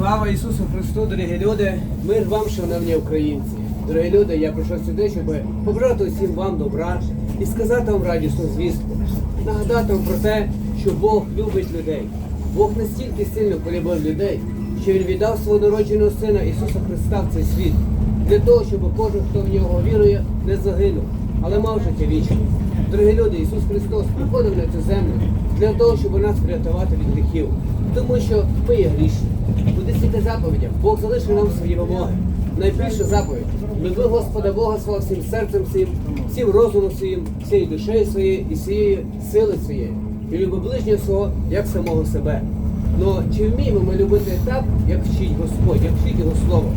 Слава Ісусу Христу, дорогі люди! Мир вам, шановні українці! Дорогі люди, я прийшов сюди, щоб побажати усім вам добра і сказати вам радісну звістку. Нагадати вам про те, що Бог любить людей. Бог настільки сильно полюбив людей, що Він віддав свого народженого Сина Ісуса Христа в цей світ для того, щоб кожен, хто в нього вірує, не загинув, але мав життя вічне. Дорогі люди, Ісус Христос приходив на цю землю для того, щоб нас врятувати від гріхів, тому що ми є грішні. У десяти заповідях Бог залишив нам свої вимоги. Найбільша заповідь люби Господа Бога свого всім серцем своїм, всім розумом своїм, всією душею своєю і всією сили своєю. І люби ближнього свого, як самого себе. Но чи вміємо ми любити так, як вчить Господь, як вчить Його Слово?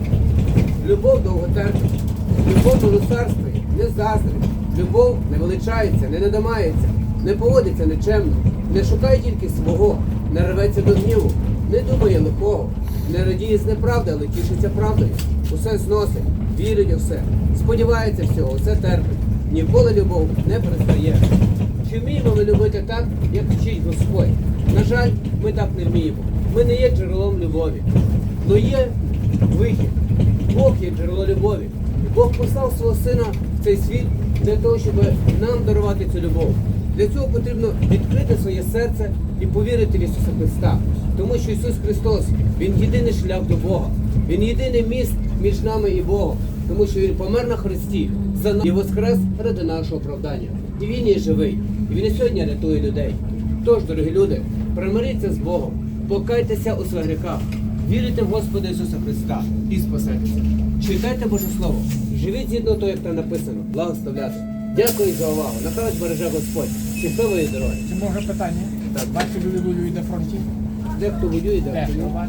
Любов довготерпить, любов милосердствує, не заздрить, любов не величається, не надамається, не поводиться нечемно, не шукає тільки свого, не рветься до гніву, не думає лихого, не радіє з неправди, але тішиться правдою. Усе зносить, вірить у все, сподівається всього, все терпить. Ніколи любов не перестає. Чи вміємо ми любити так, як вчить Господь? На жаль, ми так не вміємо. Ми не є джерелом любові. Но є вихід. Бог є джерело любові. Бог послав свого сина в цей світ для того, щоб нам дарувати цю любов. Для цього потрібно відкрити своє серце і повірити в Ісуса Христа. Тому що Ісус Христос, Він єдиний шлях до Бога. Він єдиний міст між нами і Богом. Тому що Він помер на Христі за нас і воскрес ради нашого оправдання. І Він є живий. І Він і сьогодні рятує людей. Тож, дорогі люди, примиріться з Богом, покайтеся у своїх гріхах, вірите в Господа Ісуса Христа і спасетеся. Читайте Боже Слово, живіть згідно того, як там написано, благословляти. Дякую за увагу. Нехай вас береже Господь. Щасливої дороги. Чи може питання? Так. Ваші люди воюють на фронті? Дехто воює, Де хто ні. ваш?